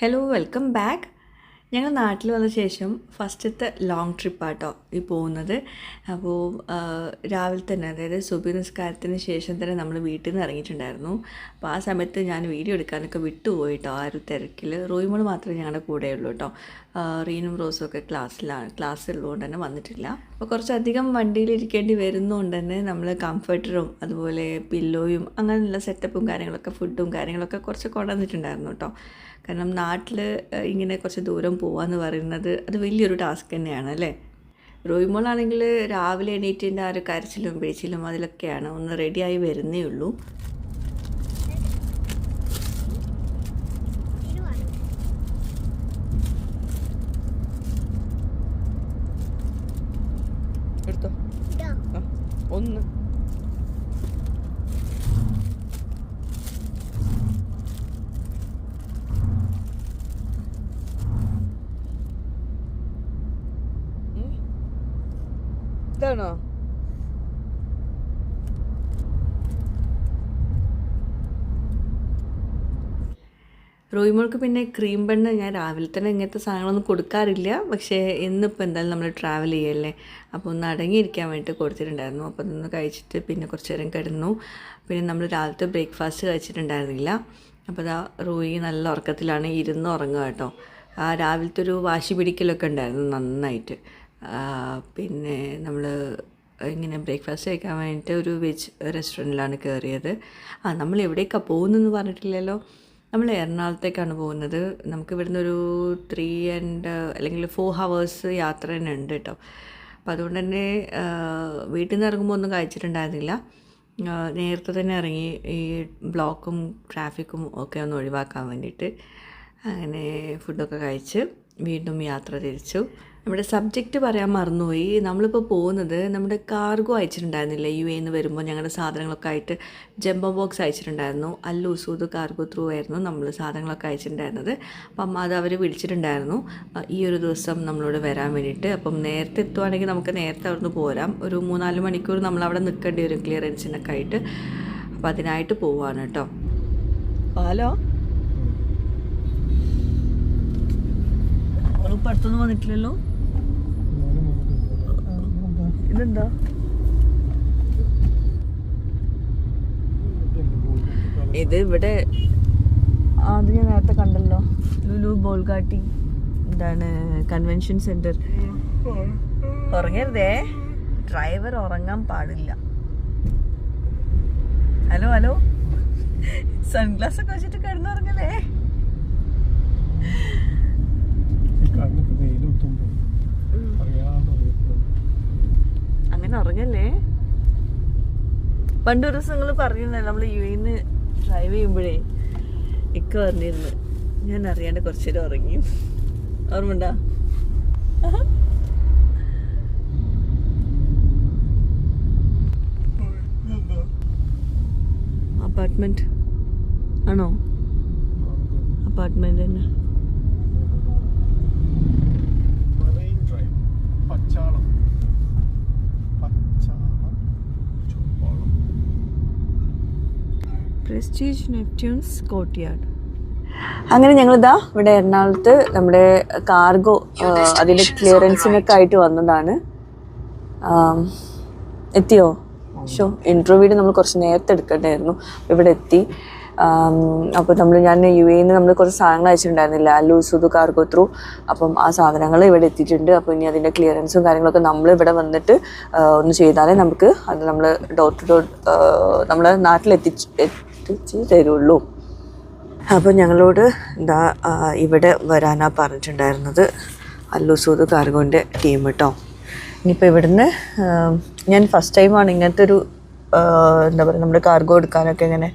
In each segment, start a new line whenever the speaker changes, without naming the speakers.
Hello welcome back ഞങ്ങൾ നാട്ടിൽ വന്ന ശേഷം ഫസ്റ്റത്തെ ലോങ് ട്രിപ്പാട്ടോ ഈ പോകുന്നത്. അപ്പോൾ രാവിലെ തന്നെ അതായത് സുബി നിസ്കാരത്തിന് ശേഷം തന്നെ നമ്മൾ വീട്ടിൽ നിന്ന് ഇറങ്ങിയിട്ടുണ്ടായിരുന്നു. അപ്പോൾ ആ സമയത്ത് ഞാൻ വീഡിയോ എടുക്കാനൊക്കെ വിട്ടുപോയിട്ടോ ആ ഒരു തിരക്കിൽ റോയിമോൾ മാത്രമേ ഞങ്ങളുടെ കൂടെയുള്ളൂ കേട്ടോ റീനും റോസും ഒക്കെ ക്ലാസ്സിലാണ് ക്ലാസ് ഉള്ളതുകൊണ്ട് തന്നെ വന്നിട്ടില്ല. അപ്പോൾ കുറച്ചധികം വണ്ടിയിൽ ഇരിക്കേണ്ടി വരുന്നതുകൊണ്ട് തന്നെ നമ്മൾ കംഫർട്ടറും അതുപോലെ പില്ലോയും അങ്ങനെയുള്ള സെറ്റപ്പും കാര്യങ്ങളൊക്കെ ഫുഡും കാര്യങ്ങളൊക്കെ കുറച്ച് കൊണ്ടുവന്നിട്ടുണ്ടായിരുന്നു കേട്ടോ കാരണം നാട്ടിൽ ഇങ്ങനെ കുറച്ച് ദൂരം പോവാന്ന് പറയുന്നത് അത് വലിയൊരു ടാസ്ക് തന്നെയാണ് അല്ലേ? റോയിമോളാണെങ്കിൽ രാവിലെ എണീറ്റിന്റെ ആ ഒരു കരച്ചിലും പേച്ചിലും അതിലൊക്കെയാണ് ഒന്ന് റെഡിയായി വരുന്നേ ഉള്ളൂ എടുത്തോ ഒന്ന് ഇതാണോ? റോയിമോൾക്ക് പിന്നെ ക്രീം ബണ്ണ് ഞാൻ രാവിലെ തന്നെ ഇങ്ങനത്തെ സാധനങ്ങളൊന്നും കൊടുക്കാറില്ല. പക്ഷേ ഇന്നിപ്പോൾ എന്തായാലും നമ്മൾ ട്രാവൽ ചെയ്യല്ലേ? അപ്പോൾ ഒന്ന് അടങ്ങിയിരിക്കാൻ വേണ്ടിയിട്ട് കൊടുത്തിട്ടുണ്ടായിരുന്നു. അപ്പോൾ അതൊന്ന് കഴിച്ചിട്ട് പിന്നെ കുറച്ച് നേരം കിടന്നു. പിന്നെ നമ്മൾ രാവിലത്തെ ബ്രേക്ക്ഫാസ്റ്റ് കഴിച്ചിട്ടുണ്ടായിരുന്നില്ല. അപ്പോൾ അതാ റോയി നല്ല ഉറക്കത്തിലാണ് ഇരുന്ന് ഉറങ്ങുക കേട്ടോ. ആ രാവിലത്തെ ഒരു വാശി പിടിക്കലൊക്കെ ഉണ്ടായിരുന്നു നന്നായിട്ട്. പിന്നെ നമ്മൾ ഇങ്ങനെ ബ്രേക്ക്ഫാസ്റ്റ് കഴിക്കാൻ വേണ്ടിയിട്ട് ഒരു വെജ് റെസ്റ്റോറന്റിലാണ് കയറിയത് ആ നമ്മൾ എവിടേക്കാണ് പോകുന്നതെന്ന് പറഞ്ഞിട്ടില്ലല്ലോ. നമ്മൾ എറണാകുളത്തേക്കാണ് പോകുന്നത്. നമുക്ക് ഇവിടുന്ന് ഒരു ത്രീ ആൻഡ് അല്ലെങ്കിൽ ഫോർ ഹവേഴ്സ് യാത്ര തന്നെ ഉണ്ട് കേട്ടോ. അപ്പം അതുകൊണ്ട് തന്നെ വീട്ടിൽ നിന്ന് ഇറങ്ങുമ്പോൾ ഒന്നും കഴിച്ചിട്ടുണ്ടായിരുന്നില്ല. നേരത്തെ തന്നെ ഇറങ്ങി ഈ ബ്ലോക്കും ട്രാഫിക്കും ഒക്കെ ഒന്ന് ഒഴിവാക്കാൻ വേണ്ടിയിട്ട് അങ്ങനെ ഫുഡൊക്കെ കഴിച്ച് വീണ്ടും യാത്ര തിരിച്ചു. നമ്മുടെ സബ്ജക്റ്റ് പറയാൻ മറന്നുപോയി. നമ്മളിപ്പോൾ പോകുന്നത് നമ്മുടെ കാർഗോ അയച്ചിട്ടുണ്ടായിരുന്നില്ലേ? യു എന്ന് വരുമ്പോൾ ഞങ്ങളുടെ സാധനങ്ങളൊക്കെ ആയിട്ട് ജംബോ ബോക്സ് അയച്ചിട്ടുണ്ടായിരുന്നു. അല്ലു സൂത് കാർഗോ ത്രൂ ആയിരുന്നു നമ്മൾ സാധനങ്ങളൊക്കെ അയച്ചിട്ടുണ്ടായിരുന്നത്. അപ്പം അത് അവർ വിളിച്ചിട്ടുണ്ടായിരുന്നു. ഈ ഒരു ദിവസം നമ്മളോട് വരാൻ വേണ്ടിയിട്ട്. അപ്പം നേരത്തെ എത്തുവാണെങ്കിൽ നമുക്ക് നേരത്തെ അവിടുന്ന് പോരാം. ഒരു മൂന്നാൽ മണിക്കൂർ നമ്മൾ അവിടെ നിൽക്കേണ്ടി വരും ക്ലിയറൻസിനൊക്കെ ആയിട്ട്. അപ്പം അതിനായിട്ട് പോവാണ് കേട്ടോ. ഹലോ? ഇപ്പം അടുത്തൊന്നും വന്നിട്ടില്ലല്ലോ? ഇതെന്താ? ഇത് ഇവിടെ അത് ഞാൻ നേരത്തെ കണ്ടല്ലോ. ലുലു ബോൾഗാട്ടി എന്താണ് കൺവെൻഷൻ സെന്റർ ഉറങ്ങരുതേ. ഡ്രൈവർ ഉറങ്ങാൻ പാടില്ല. Hello hello. സൺഗ്ലാസ് ഒക്കെ വെച്ചിട്ട് കിടന്നുറങ്ങല്ലേ? അങ്ങനെ ഉറങ്ങല്ലേ പണ്ട് ഒരു ദിവസം നിങ്ങൾ പറഞ്ഞിരുന്നേ നമ്മൾ യു എന്ന് ഡ്രൈവ് ചെയ്യുമ്പോഴേ ഇക്ക പറഞ്ഞിരുന്നു ഞാൻ അറിയാണ്ട് കുറച്ചു നേരം ഉറങ്ങി. ഓർമ്മണ്ടാ അപ്പാർട്ട്മെന്റ് ആണോ? അപ്പാർട്ട്മെന്റ് തന്നെ. പ്രസ്റ്റീജ് നെപ്റ്റ്യൂൺസ് കോട്ടിയാട് അങ്ങനെ ഞങ്ങളിതാ ഇവിടെ എറണാകുളത്ത് നമ്മുടെ കാർഗോ അതിന്റെ ക്ലിയറൻസിനൊക്കെ ആയിട്ട് വന്നതാണ്. എത്തിയോ? ഷോ ഇന്റർവ്യൂവിന് നമ്മൾ കുറച്ച് നേരത്തെ എടുക്കണ്ടായിരുന്നു. ഇവിടെ എത്തി. അപ്പോൾ നമ്മൾ ഞാൻ യു എയിൽ നിന്ന് നമ്മൾ കുറച്ച് സാധനങ്ങൾ അയച്ചിട്ടുണ്ടായിരുന്നില്ല. അല്ലു കാർഗോ ത്രൂ അപ്പം ആ സാധനങ്ങൾ ഇവിടെ എത്തിയിട്ടുണ്ട്. അപ്പോൾ ഇനി അതിന്റെ ക്ലിയറൻസും കാര്യങ്ങളൊക്കെ നമ്മൾ ഇവിടെ വന്നിട്ട് ഒന്ന് ചെയ്താലേ നമുക്ക് അത് നമ്മൾ ഡോർ ടു ഡോർ നമ്മൾ നാട്ടിലെത്തിച്ച് എത്തിച്ച് തരുള്ളൂ. അപ്പോൾ ഞങ്ങളോട് എന്താ ഇവിടെ വരാനാ പറഞ്ഞിട്ടുണ്ടായിരുന്നത് അല്ലുസൂദ് കാർഗോന്റെ ടീം കേട്ടോ ഇനിയിപ്പോൾ ഇവിടുന്ന് ഞാൻ ഫസ്റ്റ് ടൈമാണ് ഇങ്ങനത്തെ ഒരു എന്താ പറയുക നമ്മുടെ കാർഗോ എടുക്കാനൊക്കെ ഇങ്ങനെ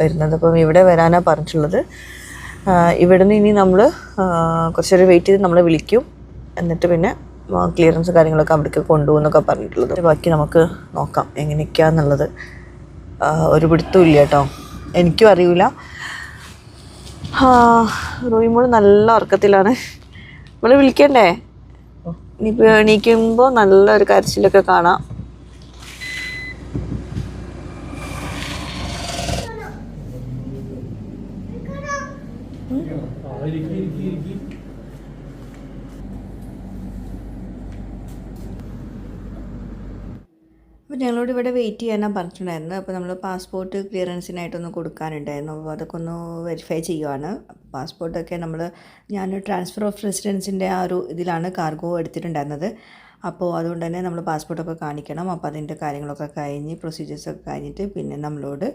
വരുന്നത്. അപ്പം ഇവിടെ വരാനാണ് പറഞ്ഞിട്ടുള്ളത്. ഇവിടുന്ന് ഇനി നമ്മൾ കുറച്ചൊരു വെയിറ്റ് ചെയ്ത് നമ്മളെ വിളിക്കും. എന്നിട്ട് പിന്നെ ക്ലിയറൻസ് കാര്യങ്ങളൊക്കെ അവിടേക്ക് കൊണ്ടുപോകുന്നൊക്കെ പറഞ്ഞിട്ടുള്ളത്. ബാക്കി നമുക്ക് നോക്കാം എങ്ങനെയൊക്കെയാണെന്നുള്ളത് ഒരു പിടുത്തവും ഇല്ല കേട്ടോ എനിക്കും അറിയില്ല റോയിമോൾ നല്ല ഉറക്കത്തിലാണ്. നമ്മൾ വിളിക്കണ്ടേ? ഇനിയിപ്പോൾ എണീക്കുമ്പോൾ നല്ലൊരു കരച്ചിലൊക്കെ കാണാം.
ഇരിക്കി ഇരിക്കി ഇരിക്കി
അപ്പോൾ ഞങ്ങളോട് ഇവിടെ വെയിറ്റ് ചെയ്യാനാണ് പറഞ്ഞിട്ടുണ്ടായിരുന്നത്. അപ്പോൾ നമ്മൾ പാസ്പോർട്ട് ക്ലിയറൻസിനായിട്ടൊന്ന് കൊടുക്കാനുണ്ടായിരുന്നു. അപ്പോൾ അതൊക്കെ ഒന്ന് വെരിഫൈ ചെയ്യുവാണ് പാസ്പോർട്ടൊക്കെ നമ്മൾ ഞാൻ ട്രാൻസ്ഫർ ഓഫ് റെസിഡൻസിന്റെ ആ ഒരു ഇതിലാണ് കാർഗോ എടുത്തിട്ടുണ്ടായിരുന്നത്. അപ്പോൾ അതുകൊണ്ട് തന്നെ നമ്മൾ പാസ്പോർട്ടൊക്കെ കാണിക്കണം. അപ്പോൾ അതിന്റെ കാര്യങ്ങളൊക്കെ കഴിഞ്ഞ് പ്രൊസീജിയേഴ്സൊക്കെ കഴിഞ്ഞിട്ട് പിന്നെ നമ്മളോട്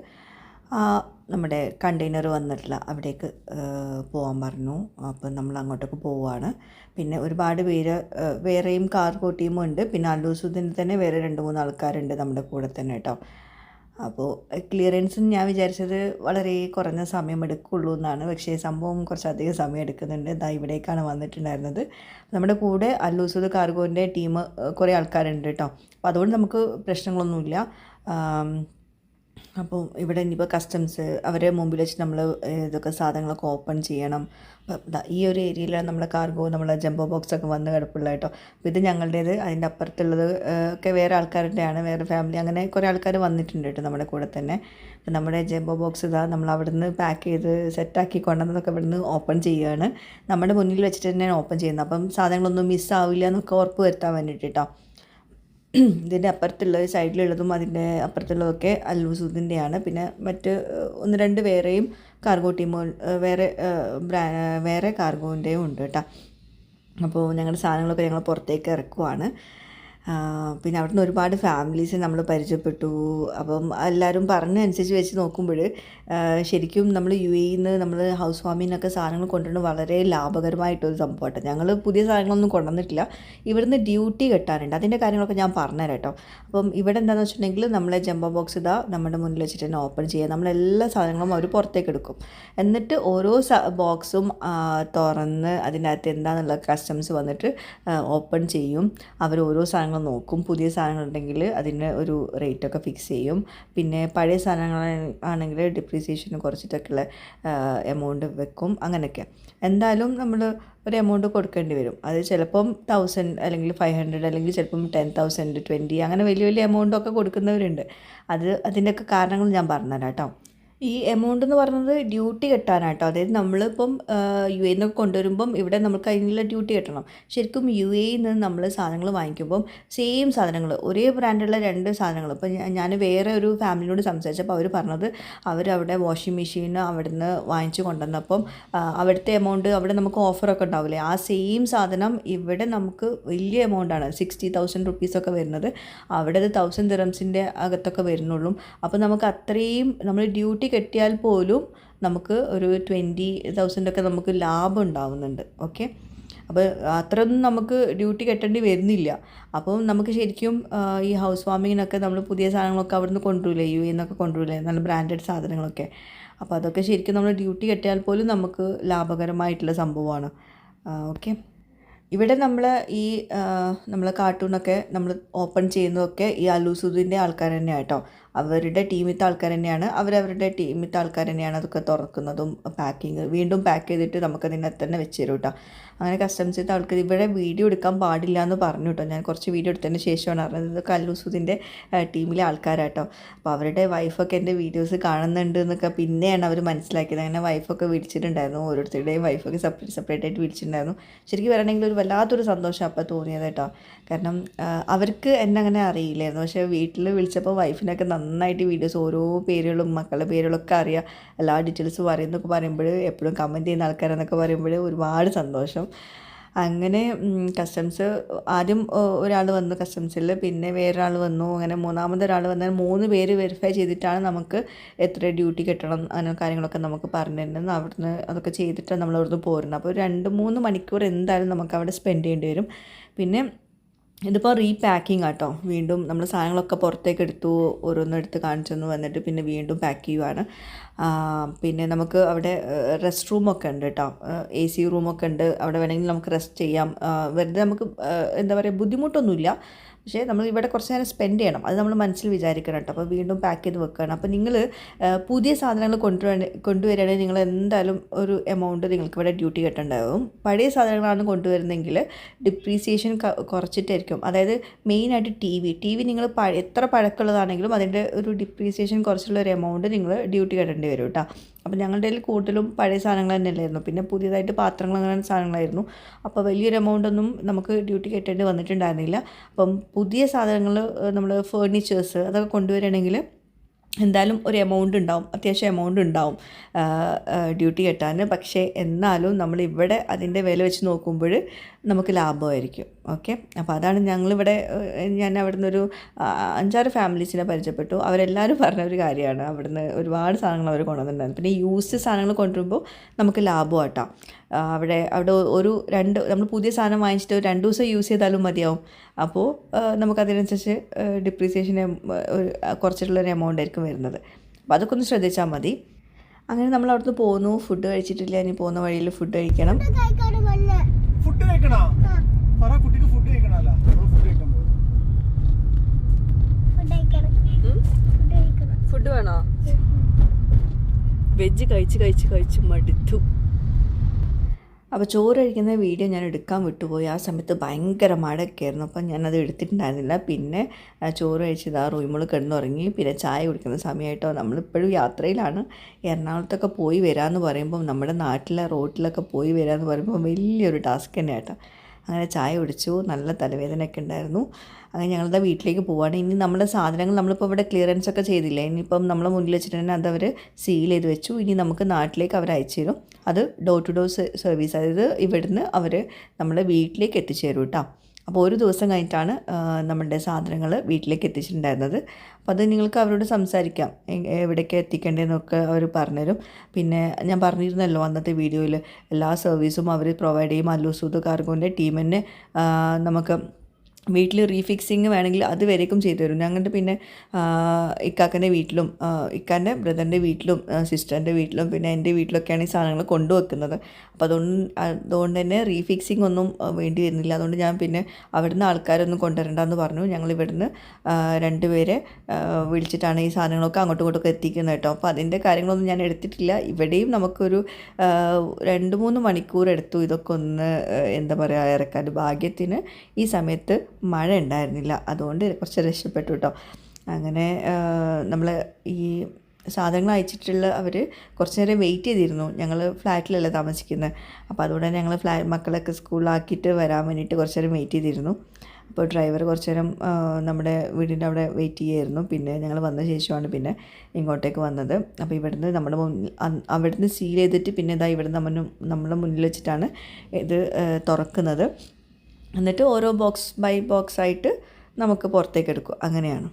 നമ്മുടെ കണ്ടെയ്നർ വന്നിട്ടില്ല. അവിടേക്ക് പോകാൻ പറഞ്ഞു. അപ്പം നമ്മൾ അങ്ങോട്ടേക്ക് പോവുകയാണ് പിന്നെ ഒരുപാട് പേര് വേറെയും വേറെയും കാർഗോ ടീമുണ്ട് പിന്നെ അല്ലൂസുദ്ദീൻ തന്നെ വേറെ രണ്ട് മൂന്ന് ആൾക്കാരുണ്ട് നമ്മുടെ കൂടെ തന്നെ കേട്ടോ അപ്പോൾ ക്ലിയറൻസിന് ഞാൻ വിചാരിച്ചത് വളരെ കുറഞ്ഞ സമയം എടുക്കുള്ളൂ എന്നാണ്. പക്ഷേ സംഭവം കുറച്ചധികം സമയം എടുക്കുന്നുണ്ട്. ഇതാ ഇവിടേക്കാണ് വന്നിട്ടുണ്ടായിരുന്നത്. നമ്മുടെ കൂടെ അല്ലൂസുദ് കാർഗോന്റെ ടീം കുറേ ആൾക്കാരുണ്ട് കേട്ടോ അപ്പോൾ അതുകൊണ്ട് നമുക്ക് പ്രശ്നങ്ങളൊന്നുമില്ല. ആം, അപ്പോൾ ഇവിടെ ഇനിയിപ്പോൾ കസ്റ്റംസ് അവരെ മുമ്പിൽ വെച്ച് നമ്മൾ ഇതൊക്കെ സാധനങ്ങളൊക്കെ ഓപ്പൺ ചെയ്യണം. ഈ ഒരു ഏരിയയിലാണ് നമ്മുടെ കാർഗോ നമ്മളെ ജംബോ ബോക്സ് ഒക്കെ വന്ന് കിടപ്പുള്ള കേട്ടോ. അപ്പോൾ ഇത് ഞങ്ങളുടേത് അതിന്റെ അപ്പുറത്തുള്ളത് ഒക്കെ വേറെ ആൾക്കാരുടെയാണ് വേറെ ഫാമിലി അങ്ങനെ കുറേ ആൾക്കാർ വന്നിട്ടുണ്ട് കേട്ടോ നമ്മുടെ കൂടെ തന്നെ. അപ്പം നമ്മുടെ ജംബോ ബോക്സ് ഇതാ നമ്മൾ അവിടുന്ന് പാക്ക് ചെയ്ത് സെറ്റാക്കി കൊണ്ടുവന്നതൊക്കെ ഇവിടുന്ന് ഓപ്പൺ ചെയ്യുകയാണ്. നമ്മുടെ മുന്നിൽ വെച്ചിട്ട് തന്നെയാണ് ഓപ്പൺ ചെയ്യുന്നത്. അപ്പം സാധനങ്ങളൊന്നും മിസ്സാവില്ല എന്നൊക്കെ ഉറപ്പ് വരുത്താൻ വേണ്ടിയിട്ട് കേട്ടോ. ഇതിന്റെ അപ്പുറത്തുള്ള സൈഡിലുള്ളതും അതിന്റെ അപ്പുറത്തുള്ളതൊക്കെ അൽവസൂദിന്റെയാണ് പിന്നെ മറ്റ് ഒന്ന് രണ്ട് വേറെയും കാർഗോ ടീമോ വേറെ വേറെ കാർഗോന്റെയും ഉണ്ട് കേട്ടോ. അപ്പോൾ ഞങ്ങളുടെ സാധനങ്ങളൊക്കെ ഞങ്ങൾ പുറത്തേക്ക് ഇറക്കുവാണ്. പിന്നെ അവിടുന്ന് ഒരുപാട് ഫാമിലീസ് നമ്മൾ പരിചയപ്പെട്ടു. അപ്പം എല്ലാവരും പറഞ്ഞനുസരിച്ച് വെച്ച് നോക്കുമ്പോൾ ശരിക്കും നമ്മൾ യു എയിൽ നിന്ന് നമ്മൾ ഹൗസ് വാമിനൊക്കെ സാധനങ്ങൾ കൊണ്ടുവരുന്നത് വളരെ ലാഭകരമായിട്ടൊരു സംഭവമായിട്ട് ഞങ്ങൾ പുതിയ സാധനങ്ങളൊന്നും കൊണ്ടുവന്നിട്ടില്ല. ഇവിടുന്ന് ഡ്യൂട്ടി കെട്ടാനുണ്ട്. അതിന്റെ കാര്യങ്ങളൊക്കെ ഞാൻ പറഞ്ഞുതരാം കേട്ടോ. അപ്പം ഇവിടെ എന്താണെന്ന് വെച്ചിട്ടുണ്ടെങ്കിൽ നമ്മളെ ജംബോ ബോക്സ് ഇതാ നമ്മുടെ മുന്നിൽ വെച്ചിട്ട് തന്നെ ഓപ്പൺ ചെയ്യുക നമ്മളെല്ലാ സാധനങ്ങളും അവർ പുറത്തേക്ക് എടുക്കും. എന്നിട്ട് ഓരോ ബോക്സും തുറന്ന് അതിന്റെ അകത്ത് എന്താണെന്നുള്ള കസ്റ്റംസ് വന്നിട്ട് ഓപ്പൺ ചെയ്യും. അവർ ഓരോ സാധനങ്ങൾ നോക്കും. പുതിയ സാധനങ്ങളുണ്ടെങ്കിൽ അതിന് ഒരു റേറ്റൊക്കെ ഫിക്സ് ചെയ്യും. പിന്നെ പഴയ സാധനങ്ങൾ ആണെങ്കിൽ ഡിപ്രീസിയേഷന് കുറച്ചിട്ടൊക്കെയുള്ള എമൗണ്ട് വെക്കും. അങ്ങനെയൊക്കെ. എന്തായാലും നമ്മൾ ഒരു എമൗണ്ട് കൊടുക്കേണ്ടി വരും. അത് ചിലപ്പം തൗസൻഡ് അല്ലെങ്കിൽ ഫൈവ് ഹൺഡ്രഡ് അല്ലെങ്കിൽ ചിലപ്പം ടെൻ തൗസൻഡ് ട്വന്റി അങ്ങനെ വലിയ വലിയ എമൗണ്ടൊക്കെ കൊടുക്കുന്നവരുണ്ട്. അത് അതിന്റെയൊക്കെ കാരണങ്ങൾ ഞാൻ പറഞ്ഞുതരാം കേട്ടോ. ഈ എമൗണ്ട് എന്ന് പറയുന്നത് ഡ്യൂട്ടി കെട്ടാനാട്ടോ. അതായത് നമ്മളിപ്പം യു എയിൽ നിന്നൊക്കെ കൊണ്ടുവരുമ്പം ഇവിടെ നമുക്ക് അതിനുള്ള ഡ്യൂട്ടി കെട്ടണം. ശരിക്കും യു എയിൽ നിന്ന് നമ്മൾ സാധനങ്ങൾ വാങ്ങിക്കുമ്പം സെയിം സാധനങ്ങൾ ഒരേ ബ്രാൻഡുള്ള രണ്ട് സാധനങ്ങൾ. ഇപ്പം ഞാൻ വേറെ ഒരു ഫാമിലിയോട് സംസാരിച്ചപ്പോൾ അവർ പറഞ്ഞത് അവരവിടെ വാഷിംഗ് മെഷീൻ അവിടെ നിന്ന് വാങ്ങിച്ചു കൊണ്ടുവന്നപ്പം അവിടുത്തെ എമൗണ്ട് അവിടെ നമുക്ക് ഓഫറൊക്കെ ഉണ്ടാവില്ലേ? ആ സെയിം സാധനം ഇവിടെ നമുക്ക് വലിയ എമൗണ്ടാണ് സിക്സ്റ്റി തൗസൻഡ് റുപ്പീസൊക്കെ വരുന്നത്. അവിടെ അത് തൗസൻഡ് ദിറംസിന്റെ അകത്തൊക്കെ വരുന്നുള്ളൂ. അപ്പോൾ നമുക്ക് അത്രയും നമ്മൾ ഡ്യൂട്ടി കെട്ടിയാൽ പോലും നമുക്ക് ഒരു ട്വന്റി തൗസൻഡൊക്കെ നമുക്ക് ലാഭം ഉണ്ടാവുന്നുണ്ട്. ഓക്കെ അപ്പോൾ അത്രയൊന്നും നമുക്ക് ഡ്യൂട്ടി കെട്ടേണ്ടി വരുന്നില്ല. അപ്പം നമുക്ക് ശരിക്കും ഈ ഹൗസ് വാമിങ്ങിനൊക്കെ നമ്മൾ പുതിയ സാധനങ്ങളൊക്കെ അവിടുന്ന് കൊണ്ടുവരില്ലേ? യു എന്നൊക്കെ കൊണ്ടുവരില്ലേ? നല്ല ബ്രാൻഡഡ് സാധനങ്ങളൊക്കെ. അപ്പോൾ അതൊക്കെ ശരിക്കും നമ്മൾ ഡ്യൂട്ടി കെട്ടിയാൽ പോലും നമുക്ക് ലാഭകരമായിട്ടുള്ള സംഭവമാണ്. ഓക്കെ ഇവിടെ നമ്മൾ ഈ നമ്മൾ കാർട്ടൂണൊക്കെ നമ്മൾ ഓപ്പൺ ചെയ്യുന്നതൊക്കെ ഈ അലൂസുദിന്റെ ആൾക്കാർ തന്നെയാണ് കേട്ടോ. അവരുടെ ടീമിത്തെ ആൾക്കാർ തന്നെയാണ്. അവരവരുടെ ടീമിത്തെ ആൾക്കാർ തന്നെയാണ് അതൊക്കെ തുറക്കുന്നതും പാക്കിങ് വീണ്ടും പാക്ക് ചെയ്തിട്ട് നമുക്കതിനകത്ത് തന്നെ വെച്ച് തരും കേട്ടോ അങ്ങനെ കസ്റ്റംസിന്റെ ആൾക്കാർ ഇവിടെ വീഡിയോ എടുക്കാൻ പാടില്ല എന്ന് പറഞ്ഞു കേട്ടോ ഞാൻ കുറച്ച് വീഡിയോ എടുത്തതിന് ശേഷമാണ് അറിഞ്ഞത്. ഇത് കല്ലൂസുദിന്റെ ടീമിലെ ആൾക്കാരാട്ടോ അപ്പോൾ അവരുടെ വൈഫൊക്കെ എന്റെ വീഡിയോസ് കാണുന്നുണ്ട് എന്നൊക്കെ പിന്നെയാണ് അവർ മനസ്സിലാക്കിയത്. അങ്ങനെ വൈഫൊക്കെ വിളിച്ചിട്ടുണ്ടായിരുന്നു. ഓരോരുത്തരുടെയും വൈഫൊക്കെ സെപ്പറേറ്റ് സെപ്പറേറ്റ് ആയിട്ട് വിളിച്ചിട്ടുണ്ടായിരുന്നു. ശരിക്കും പറയണമെങ്കിൽ ഒരു വല്ലാത്തൊരു സന്തോഷം അപ്പോൾ തോന്നിയത് കേട്ടോ കാരണം അവർക്ക് എന്നെ അങ്ങനെ അറിയില്ലായിരുന്നു. പക്ഷേ വീട്ടിൽ വിളിച്ചപ്പോൾ വൈഫിനൊക്കെ നന്നായിട്ട് വീഡിയോസ് ഓരോ പേരുകളും മക്കളുടെ പേരുകളൊക്കെ അറിയാം. എല്ലാ ഡീറ്റെയിൽസ് അറിയുന്നൊക്കെ പറയുമ്പോൾ എപ്പോഴും കമന്റ് ചെയ്യുന്ന ആൾക്കാരെന്നൊക്കെ പറയുമ്പോൾ ഒരുപാട് സന്തോഷം. അങ്ങനെ കസ്റ്റംസ് ആദ്യം ഒരാൾ വന്നു കസ്റ്റംസിൽ പിന്നെ വേറൊരാൾ വന്നു അങ്ങനെ മൂന്നാമത് ഒരാൾ വന്നാൽ മൂന്ന് പേര് വെരിഫൈ ചെയ്തിട്ടാണ് നമുക്ക് എത്ര ഡ്യൂട്ടി കിട്ടണം അങ്ങനെ കാര്യങ്ങളൊക്കെ നമുക്ക് പറഞ്ഞിരുന്നത് അവിടുന്ന് അതൊക്കെ ചെയ്തിട്ടാണ് നമ്മൾ അവിടുന്ന് പോരുന്നത്. അപ്പോൾ രണ്ട് മൂന്ന് മണിക്കൂർ എന്തായാലും നമുക്ക് അവിടെ സ്പെൻഡ് ചെയ്യേണ്ടി വരും. പിന്നെ ഇതിപ്പോൾ റീപാക്കിംഗ് ആട്ടോ. വീണ്ടും നമ്മൾ സാധനങ്ങളൊക്കെ പുറത്തേക്ക് എടുത്തു ഓരോന്നും എടുത്ത് കാണിച്ചെന്ന് വന്നിട്ട് പിന്നെ വീണ്ടും പാക്ക് ചെയ്യുവാണ്. പിന്നെ നമുക്ക് അവിടെ റെസ്റ്റ് റൂമൊക്കെ ഉണ്ട് കേട്ടോ എ സി റൂമൊക്കെ ഉണ്ട്. അവിടെ വേണമെങ്കിൽ നമുക്ക് റെസ്റ്റ് ചെയ്യാം. വെറുതെ നമുക്ക് എന്താ പറയുക ബുദ്ധിമുട്ടൊന്നുമില്ല. പക്ഷേ നമ്മൾ ഇവിടെ കുറച്ച് നേരം സ്പെൻഡ് ചെയ്യണം. അത് നമ്മൾ മനസ്സിൽ വിചാരിക്കണം കേട്ടോ. അപ്പോൾ വീണ്ടും പാക്ക് ചെയ്ത് വെക്കണം അപ്പോൾ നിങ്ങൾ പുതിയ സാധനങ്ങൾ കൊണ്ടുവരാൻ കൊണ്ടുവരികയാണെങ്കിൽ നിങ്ങൾ എന്തായാലും ഒരു എമൗണ്ട് നിങ്ങൾക്ക് ഇവിടെ ഡ്യൂട്ടി കിട്ടേണ്ടാവും. പഴയ സാധനങ്ങളാണ് കൊണ്ടുവരുന്നതെങ്കിൽ ഡിപ്രീസിയേഷൻ കുറച്ചിട്ടായിരിക്കും. അതായത് മെയിനായിട്ട് ടി വി ടി വി നിങ്ങൾ എത്ര പഴക്കമുള്ളതാണെങ്കിലും അതിന്റെ ഒരു ഡിപ്രീസിയേഷൻ കുറച്ചുള്ള ഒരു എമൗണ്ട് നിങ്ങൾ ഡ്യൂട്ടി കെട്ടേണ്ടി വരും കേട്ടോ. അപ്പോൾ ഞങ്ങളുടെ കയ്യിൽ കൂടുതലും പഴയ സാധനങ്ങൾ തന്നെയല്ലായിരുന്നു. പിന്നെ പുതിയതായിട്ട് പാത്രങ്ങൾ അങ്ങനെ സാധനങ്ങളായിരുന്നു. അപ്പോൾ വലിയൊരു എമൗണ്ട് ഒന്നും നമുക്ക് ഡ്യൂട്ടി കെട്ടേണ്ടി വന്നിട്ടുണ്ടായിരുന്നില്ല. അപ്പം പുതിയ സാധനങ്ങൾ നമ്മൾ ഫേർണിച്ചേഴ്സ് അതൊക്കെ കൊണ്ടുവരികയാണെങ്കിൽ എന്തായാലും ഒരു എമൗണ്ട് ഉണ്ടാവും. അത്യാവശ്യം എമൗണ്ട് ഉണ്ടാവും ഡ്യൂട്ടി കെട്ടാൻ. പക്ഷേ എന്നാലും നമ്മൾ ഇവിടെ അതിന്റെ വില വെച്ച് നോക്കുമ്പോൾ നമുക്ക് ലാഭമായിരിക്കും. ഓക്കെ. അപ്പോൾ അതാണ് ഞങ്ങളിവിടെ ഞാൻ അവിടെ നിന്നൊരു അഞ്ചാറ് ഫാമിലീസിനെ പരിചയപ്പെട്ടു. അവരെല്ലാവരും പറഞ്ഞ ഒരു കാര്യമാണ്. അവിടുന്ന് ഒരുപാട് സാധനങ്ങൾ അവർ കൊണ്ടുവന്നിട്ടുണ്ടായിരുന്നു. പിന്നെ യൂസ്ഡ് സാധനങ്ങൾ കൊണ്ടുവരുമ്പോൾ നമുക്ക് ലാഭം ആട്ടോ അവിടെ അവിടെ ഒരു രണ്ട് നമ്മൾ പുതിയ സാധനം വാങ്ങിച്ചിട്ട് ഒരു രണ്ട് ദിവസം യൂസ് ചെയ്താലും മതിയാവും. അപ്പോൾ നമുക്കതിനനുസരിച്ച് ഡിപ്രീസിയേഷൻ ഒരു കുറച്ചിട്ടുള്ളൊരു എമൗണ്ട് ആയിരിക്കും വരുന്നത്. അപ്പോൾ അതൊക്കെ ഒന്ന് ശ്രദ്ധിച്ചാൽ മതി. അങ്ങനെ നമ്മൾ അവിടുന്ന് പോകുന്നു ഫുഡ് കഴിച്ചിട്ടില്ല. ഇനി പോകുന്ന വഴിയിൽ ഫുഡ് കഴിക്കണം.
ഫുഡ് കഴിക്കണോ പറ കുട്ടിക്ക് ഫുഡ് കഴിക്കണല്ല ഫുഡ് കഴിക്കാൻ പോകും
ഫുഡ് വേണോ? വെജ് കഴിച്ച് കഴിച്ച് കഴിച്ച് മടുത്തു. അപ്പോൾ ചോറ് കഴിക്കുന്ന വീഡിയോ ഞാൻ എടുക്കാൻ വിട്ടുപോയി. ആ സമയത്ത് ഭയങ്കര മഴയൊക്കെ ആയിരുന്നു അപ്പം ഞാനത് എടുത്തിട്ടുണ്ടായിരുന്നില്ല. പിന്നെ ചോറ് കഴിച്ചത് ആ റൂമിൽ കിടന്നുറങ്ങി. പിന്നെ ചായ കുടിക്കുന്ന സമയമായിട്ടോ നമ്മളിപ്പോഴും യാത്രയിലാണ്. എറണാകുളത്തൊക്കെ പോയി വരാമെന്ന് പറയുമ്പോൾ നമ്മുടെ നാട്ടിലെ റോട്ടിലൊക്കെ പോയി വരാമെന്ന് പറയുമ്പോൾ വലിയൊരു ടാസ്ക് തന്നെ അങ്ങനെ ചായ കുടിച്ചു. നല്ല തലവേദനയൊക്കെ ഉണ്ടായിരുന്നു. അങ്ങനെ ഞങ്ങളുടെ വീട്ടിലേക്ക് പോവാണ്. ഇനി നമ്മുടെ സാധനങ്ങൾ നമ്മളിപ്പോൾ ഇവിടെ ക്ലിയറൻസ് ഒക്കെ ചെയ്തില്ലേ? ഇനിയിപ്പം നമ്മൾ മുന്നിൽ വെച്ചിട്ട് തന്നെ അത് അവർ സീൽ ചെയ്ത് വെച്ചു. ഇനി നമുക്ക് നാട്ടിലേക്ക് അവർ അയച്ചു തരും. അത് ഡോർ ടു ഡോർ സർവീസ് അതായത് ഇവിടുന്ന് അവർ നമ്മുടെ വീട്ടിലേക്ക് എത്തിച്ചു തരും കേട്ടോ അപ്പോൾ ഒരു ദിവസം കഴിഞ്ഞിട്ടാണ് നമ്മുടെ സാധനങ്ങൾ വീട്ടിലേക്ക് എത്തിച്ചിട്ടുണ്ടായിരുന്നത്. അപ്പോൾ അത് നിങ്ങൾക്ക് അവരോട് സംസാരിക്കാം. എവിടേക്ക് എത്തിക്കേണ്ടതെന്നൊക്കെ അവർ പറഞ്ഞുതരും. പിന്നെ ഞാൻ പറഞ്ഞിരുന്നല്ലോ അന്നത്തെ വീഡിയോയിൽ എല്ലാ സർവീസും അവർ പ്രൊവൈഡ് ചെയ്യും. അല്ലൂസൂത് കാർഗോന്റെ ടീമിനെ നമുക്ക് വീട്ടിൽ റീഫിക്സിങ് വേണമെങ്കിൽ അത് വരേക്കും ചെയ്തു തരും. ഞങ്ങളുടെ പിന്നെ ഇക്കാക്കന്റെ വീട്ടിലും ഇക്കാന്റെ ബ്രദറിന്റെ വീട്ടിലും സിസ്റ്ററിന്റെ വീട്ടിലും പിന്നെ എന്റെ വീട്ടിലൊക്കെയാണ് ഈ സാധനങ്ങൾ കൊണ്ടുവെക്കുന്നത്. അപ്പോൾ അതുകൊണ്ട് അതുകൊണ്ട് തന്നെ റീഫിക്സിങ് ഒന്നും വേണ്ടി വരുന്നില്ല. അതുകൊണ്ട് ഞാൻ പിന്നെ അവിടുന്ന് ആൾക്കാരൊന്നും കൊണ്ടുവരണ്ടെന്ന് പറഞ്ഞു. ഞങ്ങൾ ഇവിടുന്ന് രണ്ട് രണ്ടുപേരെ വിളിച്ചിട്ടാണ് ഈ സാധനങ്ങളൊക്കെ അങ്ങോട്ടും ഇങ്ങോട്ടൊക്കെ എത്തിക്കുന്നത് കേട്ടോ. അപ്പോൾ അതിന്റെ കാര്യങ്ങളൊന്നും ഞാൻ എടുത്തിട്ടില്ല. ഇവിടെയും നമുക്കൊരു രണ്ട് മൂന്ന് മണിക്കൂർ എടുത്തു. ഇതൊക്കെ ഒന്ന് എന്താ പറയുക ഇറക്കാൻ. ഭാഗ്യത്തിന് ഈ സമയത്ത് മഴ ഉണ്ടായിരുന്നില്ല അതുകൊണ്ട് കുറച്ച് രക്ഷപ്പെട്ടു കേട്ടോ അങ്ങനെ നമ്മൾ ഈ സാധനങ്ങൾ അയച്ചിട്ടുള്ള അവർ കുറച്ച് നേരം വെയിറ്റ് ചെയ്തിരുന്നു. ഞങ്ങൾ ഫ്ലാറ്റിലല്ല താമസിക്കുന്നത് അപ്പോൾ അതുകൊണ്ട് ഞങ്ങൾ ഫ്ലാ മക്കളൊക്കെ സ്കൂളിലാക്കിയിട്ട് വരാൻ വേണ്ടിയിട്ട് കുറച്ച് നേരം വെയിറ്റ് ചെയ്തിരുന്നു. അപ്പോൾ ഡ്രൈവർ കുറച്ച് നേരം നമ്മുടെ വീടിന്റെ അവിടെ വെയിറ്റ് ചെയ്യായിരുന്നു. പിന്നെ ഞങ്ങൾ വന്ന ശേഷമാണ് പിന്നെ ഇങ്ങോട്ടേക്ക് വന്നത്. അപ്പോൾ ഇവിടുന്ന് നമ്മുടെ മുന്നിൽ അവിടുന്ന് സീൽ ചെയ്തിട്ട് പിന്നെ ഇതാ ഇവിടുന്ന് നമ്മൾ നമ്മുടെ മുന്നിൽ വെച്ചിട്ടാണ് ഇത് തുറക്കുന്നത്. എന്നിട്ട് ഓരോ ബോക്സ് ബൈ ബോക്സ് ആയിട്ട് നമുക്ക് പുറത്തേക്ക് എടുക്കും. അങ്ങനെയാണ്.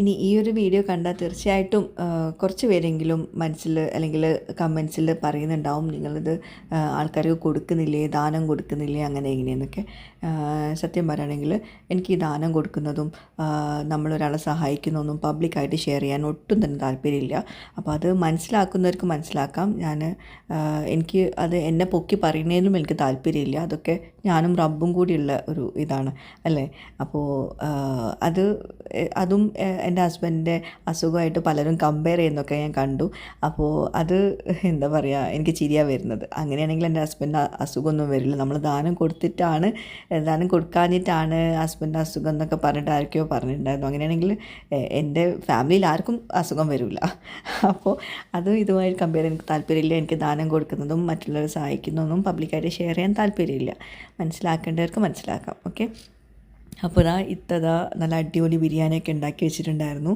ഇനി ഈ ഒരു വീഡിയോ കണ്ടാൽ തീർച്ചയായിട്ടും കുറച്ച് പേരെങ്കിലും മനസ്സിൽ അല്ലെങ്കിൽ കമൻസിൽ പറയുന്നുണ്ടാവും നിങ്ങളിത് ആൾക്കാർക്ക് കൊടുക്കുന്നില്ലേ? ദാനം കൊടുക്കുന്നില്ലേ? അങ്ങനെ ഇങ്ങനെയെന്നൊക്കെ സത്യം പറയുകയാണെങ്കിൽ എനിക്ക് ഈ ദാനം കൊടുക്കുന്നതും നമ്മളൊരാളെ സഹായിക്കുന്നതൊന്നും പബ്ലിക്കായിട്ട് ഷെയർ ചെയ്യാൻ ഒട്ടും തന്നെ താല്പര്യമില്ല. അപ്പോൾ അത് മനസ്സിലാക്കുന്നവർക്ക് മനസ്സിലാക്കാം. ഞാൻ എനിക്ക് അത് എന്നെ പൊക്കി പറയുന്നതിനും എനിക്ക് താല്പര്യമില്ല. അതൊക്കെ ഞാനും റബ്ബും കൂടിയുള്ള ഒരു ഇതാണ് അല്ലേ? അപ്പോൾ അത് അതും എന്റെ ഹസ്ബൻഡിന്റെ അസുഖമായിട്ട് പലരും കമ്പയർ ചെയ്യുന്നൊക്കെ ഞാൻ കണ്ടു. അപ്പോൾ അത് എന്താ പറയുക എനിക്ക് ചിരിയാണ് വരുന്നത്. അങ്ങനെയാണെങ്കിൽ എന്റെ ഹസ്ബൻഡിന്റെ അസുഖമൊന്നും വരില്ല. നമ്മൾ ദാനം കൊടുത്തിട്ടാണ് ദാനം കൊടുക്കാഞ്ഞിട്ടാണ് ഹസ്ബൻഡ് അസുഖം എന്നൊക്കെ പറഞ്ഞിട്ട് പറഞ്ഞിട്ടുണ്ടായിരുന്നു. അങ്ങനെയാണെങ്കിൽ എന്റെ ഫാമിലിയിൽ ആർക്കും അസുഖം വരില്ല അപ്പോൾ അത് ഇതുമായി കമ്പയർ എനിക്ക് താല്പര്യമില്ല. എനിക്ക് ദാനം കൊടുക്കുന്നതും മറ്റുള്ളവരെ സഹായിക്കുന്നതൊന്നും പബ്ലിക്കായിട്ട് ഷെയർ ചെയ്യാൻ താല്പര്യമില്ല. മനസ്സിലാക്കേണ്ടവർക്ക് മനസ്സിലാക്കാം. ഓക്കെ അപ്പോൾ ഇതാ ഇത്തതാ നല്ല അടിപൊളി ബിരിയാണിയൊക്കെ ഉണ്ടാക്കി വെച്ചിട്ടുണ്ടായിരുന്നു.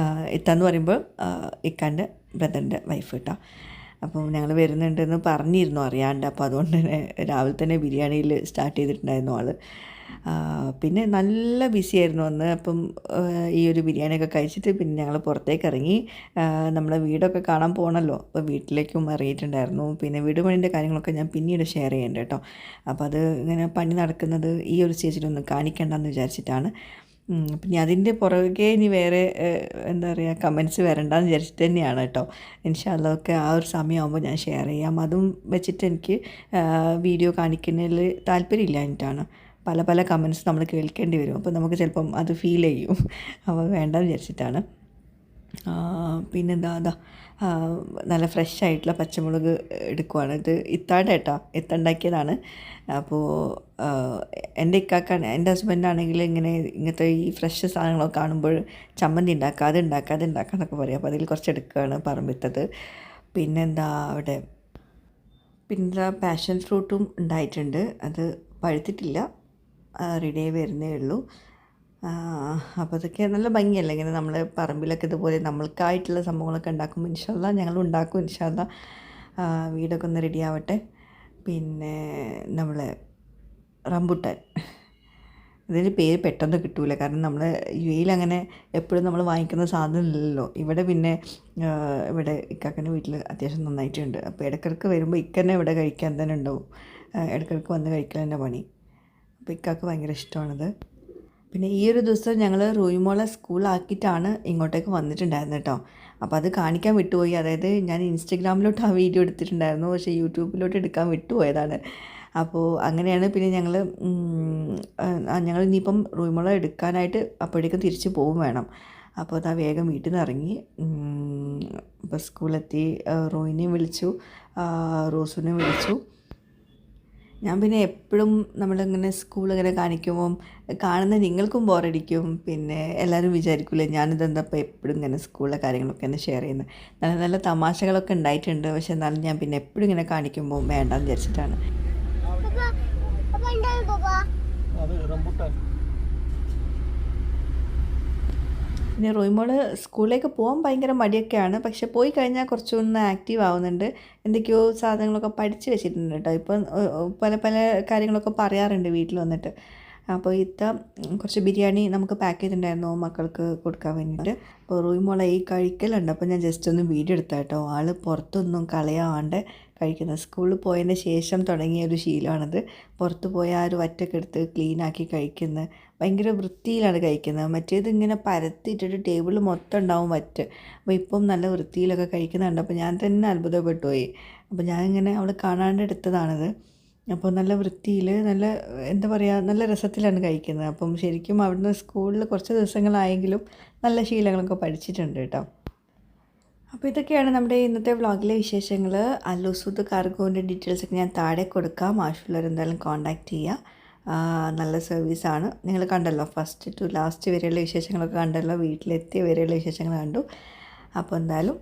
ആഹ് ഇത്താന്ന് പറയുമ്പോൾ ഇക്കാന്റെ ബ്രദറിന്റെ വൈഫ് കേട്ടോ അപ്പം ഞങ്ങൾ വരുന്നുണ്ടെന്ന് പറഞ്ഞിരുന്നു അറിയാണ്ട്. അപ്പോൾ അതുകൊണ്ട് തന്നെ രാവിലെ തന്നെ ബിരിയാണിയിൽ സ്റ്റാർട്ട് ചെയ്തിട്ടുണ്ടായിരുന്നു ആൾ പിന്നെ നല്ല ബിസി ആയിരുന്നു അന്ന്. അപ്പം ഈ ഒരു ബിരിയാണിയൊക്കെ കഴിച്ചിട്ട് പിന്നെ ഞങ്ങൾ പുറത്തേക്ക് ഇറങ്ങി. നമ്മളെ വീടൊക്കെ കാണാൻ പോകണമല്ലോ അപ്പോൾ വീട്ടിലേക്കും ഇറങ്ങിയിട്ടുണ്ടായിരുന്നു. പിന്നെ വീട് പണിന്റെ കാര്യങ്ങളൊക്കെ ഞാൻ പിന്നീട് ഷെയർ ചെയ്യേണ്ട കേട്ടോ. അപ്പോൾ അത് ഇങ്ങനെ പണി നടക്കുന്നത് ഈ ഒരു സ്റ്റേജിലൊന്നും കാണിക്കേണ്ടെന്ന് വിചാരിച്ചിട്ടാണ്. പിന്നെ അതിന്റെ പുറകെ ഇനി വേറെ എന്താ പറയുക കമൻസ് വരണ്ടെന്ന് വിചാരിച്ചിട്ട് തന്നെയാണ് കേട്ടോ. ഇൻഷാല്ലൊക്കെ ആ ഒരു സമയമാകുമ്പോൾ ഞാൻ ഷെയർ ചെയ്യാം. അതും വെച്ചിട്ട് എനിക്ക് വീഡിയോ കാണിക്കുന്നതിൽ താല്പര്യമില്ല എന്നിട്ടാണ്. പല പല കമൻസ് നമ്മൾ കേൾക്കേണ്ടി വരും. അപ്പോൾ നമുക്ക് ചിലപ്പം അത് ഫീൽ ചെയ്യും. അപ്പോൾ വേണ്ടെന്ന് വിചാരിച്ചിട്ടാണ്. പിന്നെന്താ അതാ. നല്ല ഫ്രഷ് ആയിട്ടുള്ള പച്ചമുളക് എടുക്കുവാണ്. ഇത് ഇത്താടെ കേട്ടോ ഇത്തുണ്ടാക്കിയതാണ്. അപ്പോൾ എന്റെ ഇക്കാക്കാണ് എന്റെ ഹസ്ബൻഡാണെങ്കിൽ ഇങ്ങനെ ഇങ്ങനത്തെ ഈ ഫ്രഷ് സാധനങ്ങളൊക്കെ കാണുമ്പോൾ ചമ്മന്തി ഉണ്ടാക്കുക അത് ഉണ്ടാക്കുക അത് ഉണ്ടാക്കുക എന്നൊക്കെ പറയും. അപ്പോൾ അതിൽ കുറച്ച് എടുക്കുകയാണ് പറമ്പിത്തത് പിന്നെന്താ അവിടെ? പിന്നെന്താ പാഷൻ ഫ്രൂട്ടും ഉണ്ടായിട്ടുണ്ട്. അത് പഴുത്തിട്ടില്ല. റെഡിയായി വരുന്നേ ഉള്ളൂ. അപ്പോൾ അതൊക്കെ നല്ല ഭംഗിയല്ലേ? ഇങ്ങനെ നമ്മൾ പറമ്പിലൊക്കെ ഇതുപോലെ നമ്മൾക്കായിട്ടുള്ള സംഭവങ്ങളൊക്കെ ഉണ്ടാക്കുമ്പോൾ ഇൻഷാല്ല ഞങ്ങൾ ഉണ്ടാക്കും ഇൻഷാല്ല വീടൊക്കെ ഒന്ന് റെഡി ആവട്ടെ. പിന്നെ നമ്മൾ റംബുട്ടാൻ. ഇതിന് പേര് പെട്ടെന്ന് കിട്ടൂല. കാരണം നമ്മൾ യു എയിൽ അങ്ങനെ എപ്പോഴും നമ്മൾ വാങ്ങിക്കുന്ന സാധനം ഇല്ലല്ലോ. ഇവിടെ പിന്നെ ഇവിടെ ഇക്കാക്കന്റെ വീട്ടിൽ അത്യാവശ്യം നന്നായിട്ടുണ്ട്. അപ്പോൾ ഇടയ്ക്കിടയ്ക്ക് വരുമ്പോൾ ഇക്കന്നെ ഇവിടെ കഴിക്കാൻ തന്നെ ഉണ്ടാവും. ഇടക്കിടക്ക് വന്ന് കഴിക്കാൻ തന്നെ പണി. അപ്പോൾ ഇക്കാക്ക് ഭയങ്കര ഇഷ്ടമാണിത്. പിന്നെ ഈ ഒരു ദിവസം ഞങ്ങൾ റൂയിമോളെ സ്കൂളാക്കിയിട്ടാണ് ഇങ്ങോട്ടേക്ക് വന്നിട്ടുണ്ടായിരുന്നത് കേട്ടോ. അപ്പോൾ അത് കാണിക്കാൻ വിട്ടുപോയി. അതായത് ഞാൻ ഇൻസ്റ്റഗ്രാമിലോട്ട് ആ വീഡിയോ എടുത്തിട്ടുണ്ടായിരുന്നു. പക്ഷേ യൂട്യൂബിലോട്ട് എടുക്കാൻ വിട്ടുപോയതാണ്. അപ്പോൾ അങ്ങനെയാണ് പിന്നെ ഞങ്ങൾ ഞങ്ങൾ ഇനിയിപ്പം റൂയിമോളെ എടുക്കാനായിട്ട് അപ്പോഴേക്കും തിരിച്ച് പോകും വേണം. അപ്പോൾ അതാ വേഗം വീട്ടിൽ നിന്ന് ഇറങ്ങി ഇപ്പോൾ സ്കൂളെത്തി റോയിനെയും വിളിച്ചു റോസുവിനെയും വിളിച്ചു. ഞാൻ പിന്നെ എപ്പോഴും നമ്മളിങ്ങനെ സ്കൂൾ ഇങ്ങനെ കാണിക്കുമ്പം കാണുന്ന നിങ്ങൾക്കും ബോറടിക്കും. പിന്നെ എല്ലാവരും വിചാരിക്കില്ലേ ഞാനിതെന്താ ഇപ്പോൾ എപ്പോഴും ഇങ്ങനെ സ്കൂളിലെ കാര്യങ്ങളൊക്കെ തന്നെ ഷെയർ ചെയ്യുന്നത് നല്ല നല്ല തമാശകളൊക്കെ ഉണ്ടായിട്ടുണ്ട്. പക്ഷെ എന്നാലും ഞാൻ പിന്നെ എപ്പോഴും ഇങ്ങനെ കാണിക്കുമ്പോൾ വേണ്ടെന്ന് വിചാരിച്ചിട്ടാണ്?
അത് റംബുട്ടാൻ.
പിന്നെ റോയ്മോൾ സ്കൂളിലേക്ക് പോകാൻ ഭയങ്കര മടിയൊക്കെയാണ്. പക്ഷെ പോയി കഴിഞ്ഞാൽ കുറച്ചൊന്ന് ആക്റ്റീവ് ആവുന്നുണ്ട്. എന്തൊക്കെയോ സാധനങ്ങളൊക്കെ പഠിച്ചു വെച്ചിട്ടുണ്ട് കേട്ടോ. ഇപ്പം പല പല കാര്യങ്ങളൊക്കെ പറയാറുണ്ട് വീട്ടിൽ വന്നിട്ട്. അപ്പോൾ ഇത്ത കുറച്ച് ബിരിയാണി നമുക്ക് പാക്ക് ചെയ്തിട്ടുണ്ടായിരുന്നു മക്കൾക്ക് കൊടുക്കാൻ വേണ്ടിയിട്ട്. അപ്പോൾ റൂമോളെ ഈ കഴിക്കലുണ്ട്. അപ്പോൾ ഞാൻ ജസ്റ്റ് ഒന്ന് വീഡിയോ എടുത്താട്ടോ ആൾ പുറത്തൊന്നും കളയാണ്ട് കഴിക്കുന്നത്. സ്കൂളിൽ പോയതിന് ശേഷം തുടങ്ങിയ ഒരു ശീലമാണത്. പുറത്ത് പോയാൽ ആ ഒരു വറ്റൊക്കെ എടുത്ത് ക്ലീനാക്കി കഴിക്കുന്നത്. ഭയങ്കര വൃത്തിയിലാണ് കഴിക്കുന്നത്. മറ്റേത് ഇങ്ങനെ പരത്തിയിട്ടിട്ട് ടേബിൾ മൊത്തം ഉണ്ടാവും വറ്റ്. അപ്പോൾ ഇപ്പം നല്ല വൃത്തിയിലൊക്കെ കഴിക്കുന്നുണ്ട് അപ്പോൾ ഞാൻ തന്നെ അത്ഭുതപ്പെട്ടു പോയി അപ്പോൾ ഞാൻ ഇങ്ങനെ അവൾ കാണാണ്ട് എടുത്തതാണത്. അപ്പോൾ നല്ല വൃത്തിയിൽ നല്ല എന്താ പറയുക നല്ല രസത്തിലാണ് കഴിക്കുന്നത്. അപ്പം ശരിക്കും അവിടുന്ന് സ്കൂളിൽ കുറച്ച് ദിവസങ്ങളായെങ്കിലും നല്ല ശീലങ്ങളൊക്കെ പഠിച്ചിട്ടുണ്ട് കേട്ടോ. അപ്പോൾ ഇതൊക്കെയാണ് നമ്മുടെ ഇന്നത്തെ വ്ളോഗിലെ വിശേഷങ്ങൾ അല്ലൂസൂത്ത് കാർഗോന്റെ ഡീറ്റെയിൽസ് ഒക്കെ ഞാൻ താഴെ കൊടുക്കാം. ആവശ്യമുള്ളവർ എന്തായാലും കോൺടാക്റ്റ് ചെയ്യുക നല്ല സർവീസാണ് നിങ്ങൾ കണ്ടല്ലോ ഫസ്റ്റ് ടു ലാസ്റ്റ് വരെയുള്ള വിശേഷങ്ങളൊക്കെ കണ്ടല്ലോ. വീട്ടിലെത്തിയ വരെയുള്ള വിശേഷങ്ങൾ കണ്ടു. അപ്പോൾ എന്തായാലും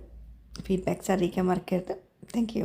ഫീഡ്ബാക്ക്സ് അറിയിക്കാൻ മറക്കരുത്. താങ്ക്